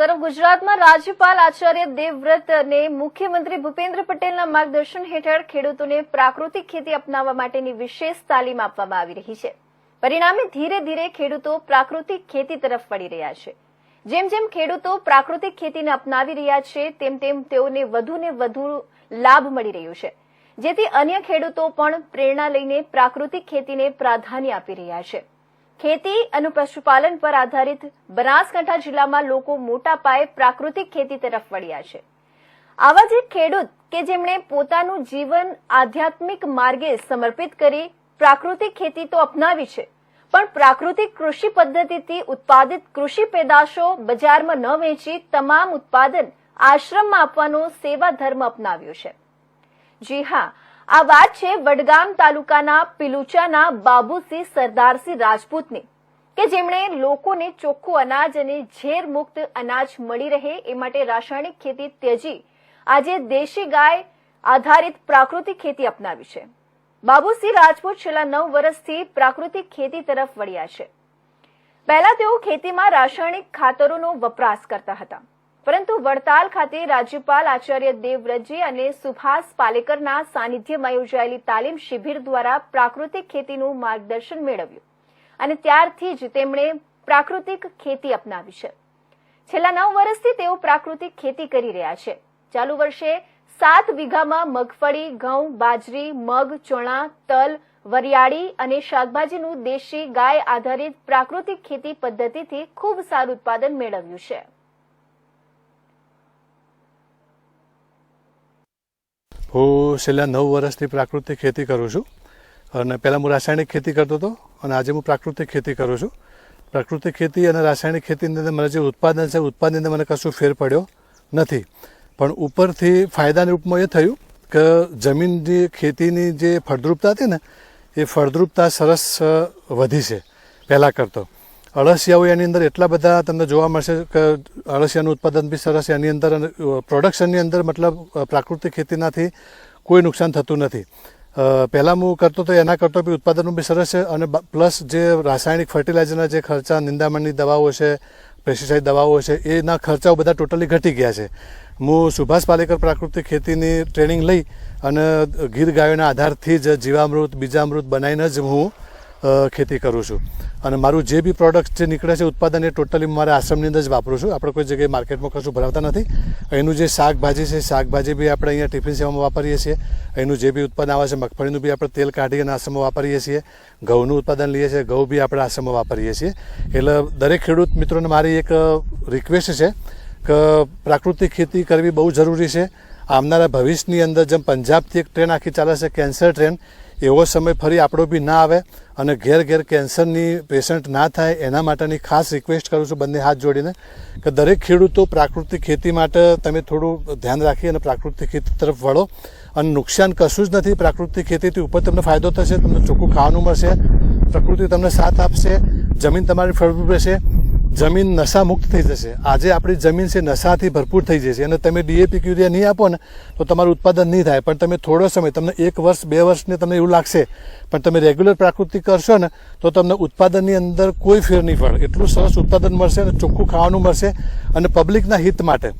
તરફ ગુજરાતમાં રાજ્યપાલ આચાર્ય દેવવ્રત અને મુખ્યમંત્રી ભૂપેન્દ્ર પટેલના માર્ગદર્શન હેઠળ ખેડૂતોને પ્રાકૃતિક ખેતી અપનાવવા માટેની વિશેષ તાલીમ આપવામાં આવી રહી છે. પરિણામે ધીરે ધીરે ખેડૂતો પ્રાકૃતિક ખેતી તરફ વળી રહ્યા છે. જેમ જેમ ખેડૂતો પ્રાકૃતિક ખેતીને અપનાવી રહ્યા છે, તેમ તેમ તેઓને વધુને વધુ લાભ મળી રહ્યો છે. જેથી અન્ય ખેડૂતો પણ પ્રેરણા લઈને પ્રાકૃતિક ખેતીને પ્રાધાન્ય આપી રહ્યા છે. ખેતી અને પશુપાલન પર આધારિત બનાસકાંઠા જિલ્લામાં લોકો મોટા પાયે પ્રાકૃતિક ખેતી તરફ વળ્યા છે. આવા જ ખેડૂત કે જેમણે પોતાનું જીવન આધ્યાત્મિક માર્ગે સમર્પિત કરી પ્રાકૃતિક ખેતી તો અપનાવી છે, પણ પ્રાકૃતિક કૃષિ પદ્ધતિથી ઉત્પાદિત કૃષિ પેદાશો બજારમાં ન વેચી તમામ ઉત્પાદન આશ્રમમાં આપવાનો સેવા ધર્મ અપનાવ્યો છે. જી હા આ વાત છે વડગામ તાલુકાના પિલુચાના બાબુસિંહ સરદારસિંહ રાજપૂતની, કે જેમણે લોકોને ચોખ્ખું અનાજ અને ઝેર મુક્ત અનાજ મળી રહે એ માટે રાસાયણિક ખેતી ત્યજી, આજે દેશી ગાય આધારિત પ્રાકૃતિક ખેતી અપનાવી છે. બાબુસિંહ રાજપૂત છેલ્લા નવ વર્ષથી પ્રાકૃતિક ખેતી તરફ વળ્યા છે. પહેલા તેઓ ખેતીમાં રાસાયણિક ખાતરોનો વપરાશ કરતા હતા. પરંતુ વડતાલ ખાતે રાજ્યપાલ આચાર્ય દેવવ્રતજી અને સુભાષ પાલેકરના સાનિધ્યમાં યોજાયેલી તાલીમ શિબિર દ્વારા પ્રાકૃતિક ખેતીનું માર્ગદર્શન મેળવ્યું. અને ત્યારથી જ તેમણે પ્રાકૃતિક ખેતી અપનાવી છે. છેલ્લા નવ વર્ષથી તેઓ પ્રાકૃતિક ખેતી કરી રહ્યા છે. ચાલુ વર્ષે સાત વીઘામાં મગફળી, ઘઉં, બાજરી, મગ, ચણા, તલ, વરિયાળી અને શાકભાજીનું દેશી ગાય આધારિત પ્રાકૃતિક ખેતી પદ્ધતિથી ખૂબ સારું ઉત્પાદન મેળવ્યું છે. હું છેલ્લા નવ વર્ષથી પ્રાકૃતિક ખેતી કરું છું અને પહેલાં હું રાસાયણિક ખેતી કરતો હતો અને આજે હું પ્રાકૃતિક ખેતી કરું છું. પ્રાકૃતિક ખેતી અને રાસાયણિક ખેતીની અંદર મને જે ઉત્પાદન છે, ઉત્પાદનની મને કશું ફેર પડ્યો નથી. પણ ઉપરથી ફાયદાના રૂપમાં એ થયું કે જમીન જે ખેતીની જે ફળદ્રુપતા હતી ને, એ ફળદ્રુપતા સરસ વધી છે પહેલાં કરતો. અળસિયાઓ એની અંદર એટલા બધા તમને જોવા મળશે કે અળસિયાનું ઉત્પાદન બી સરસ. એની અંદર અને પ્રોડક્શનની અંદર મતલબ પ્રાકૃતિક ખેતીનાથી કોઈ નુકસાન થતું નથી પહેલાં હું કરતો તો એના કરતો બી ઉત્પાદનો બી સરસ છે અને પ્લસ જે રાસાયણિક ફર્ટિલાઇઝરના જે ખર્ચા, નિંદામણની દવાઓ છે પેસ્ટિસાઇડ દવાઓ છે એના ખર્ચાઓ બધા ટોટલી ઘટી ગયા છે હું સુભાષ પાલેકર પ્રાકૃતિક ખેતીની ટ્રેનિંગ લઈ અને ગીર ગાયોના આધારથી જ જીવામૃત, બીજામૃત બનાવીને જ હું ખેતી કરું છું. અને મારું જે બી પ્રોડક્ટ જે નીકળે છે ઉત્પાદન એ ટોટલી મારા આશ્રમની અંદર જ વાપરું છું. આપણે કોઈ જગ્યાએ માર્કેટમાં કશું ભરાવતા નથી. એનું જે શાકભાજી છે, શાકભાજી બી આપણે અહીંયા ટિફિન સેવામાં વાપરીએ છીએ. એનું જે બી ઉત્પાદન આવે છે, મગફળીનું બી આપણે તેલ કાઢી અને આશ્રમમાં વાપરીએ છીએ. ઘઉંનું ઉત્પાદન લઈએ છીએ, ઘઉં બી આપણે આશ્રમમાં વાપરીએ છીએ. એટલે દરેક ખેડૂત મિત્રોને મારી એક રિક્વેસ્ટ છે કે પ્રાકૃતિક ખેતી કરવી બહુ જરૂરી છે. આવનારા ભવિષ્યની અંદર જેમ પંજાબથી એક ટ્રેન આખી ચાલે છે, કેન્સર ટ્રેન, એવો સમય ફરી આપણો બી ના આવે અને ઘેર ઘેર કેન્સરની પેશન્ટ ના થાય, એના માટેની ખાસ રિક્વેસ્ટ કરું છું બંને હાથ જોડીને કે દરેક ખેડૂતો પ્રાકૃતિક ખેતી માટે તમે થોડું ધ્યાન રાખી અને પ્રાકૃતિક ખેતી તરફ વળો. અને નુકસાન કશું જ નથી, પ્રાકૃતિક ખેતીથી ઉપર તમને ફાયદો થશે, તમને ચોખ્ખું ખાવાનું મળશે, પ્રકૃતિ તમને સાથ આપશે, જમીન તમારી ફળદ્રુપ રહેશે. જમીન નશા મુક્ત થઈ જશે. આજે આપણી જમીન છે નશાથી ભરપૂર થઈ જશે અને તમે ડીએપી યુરિયા નહીં આપો ને, તો તમારું ઉત્પાદન નહીં થાય. પણ તમે થોડો સમય, તમને એક વર્ષ, બે વર્ષને તમને એવું લાગશે. પણ તમે રેગ્યુલર પ્રાકૃતિક કરશો ને, તો તમને ઉત્પાદનની અંદર કોઈ ફેર નહીં પડે. એટલું સરસ ઉત્પાદન મળશે અને ચોખ્ખું ખાવાનું મળશે અને પબ્લિકના હિત માટે.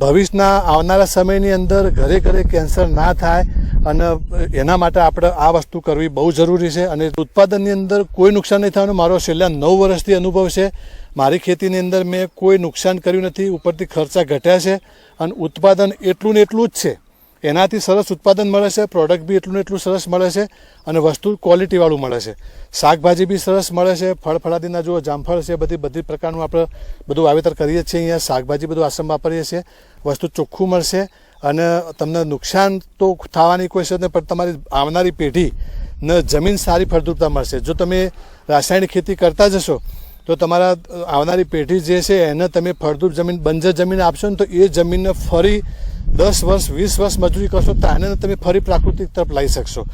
ભવિષ્યના આવનારા સમયની અંદર ઘરે ઘરે કેન્સર ના થાય અને એના માટે આપણે આ વસ્તુ કરવી બહુ જરૂરી છે અને ઉત્પાદનની અંદર કોઈ નુકસાન નહીં થવાનું. મારો છેલ્લા નવ વર્ષથી અનુભવ છે. મારી ખેતીની અંદર મેં કોઈ નુકસાન કર્યું નથી. ઉપરથી ખર્ચા ઘટ્યા છે અને ઉત્પાદન એટલું ને એટલું જ છે. એનાથી સરસ ઉત્પાદન મળે છે. પ્રોડક્ટ બી એટલું ને એટલું સરસ મળે છે અને વસ્તુ ક્વોલિટીવાળું મળે છે. શાકભાજી બી સરસ મળે છે. ફળ ફળાદીના જુઓ, જામફળ છે, બધી બધી પ્રકારનું આપણે બધું વાવેતર કરીએ છીએ અહીંયા. શાકભાજી બધું આશ્રમ વાપરીએ છીએ. વસ્તુ ચોખ્ખું મળશે. અને તમને નુકસાન તો થવાની કોઈ છે પણ તમારી આવનારી પેઢી ને જમીન સારી ફળદ્રુપતા મળશે. જો તમે રાસાયણિક ખેતી કરતા જશો તો તમારા આવનારી પેઢી જે છે એને તમે ફળદ્રુપ જમીન, બંજર જમીન આપશો ને તો એ જમીનને ફરી દસ વર્ષ, વીસ વર્ષ મજૂરી કરશો, તો આને તમે ફરી પ્રાકૃતિક તરફ લાવી શકશો.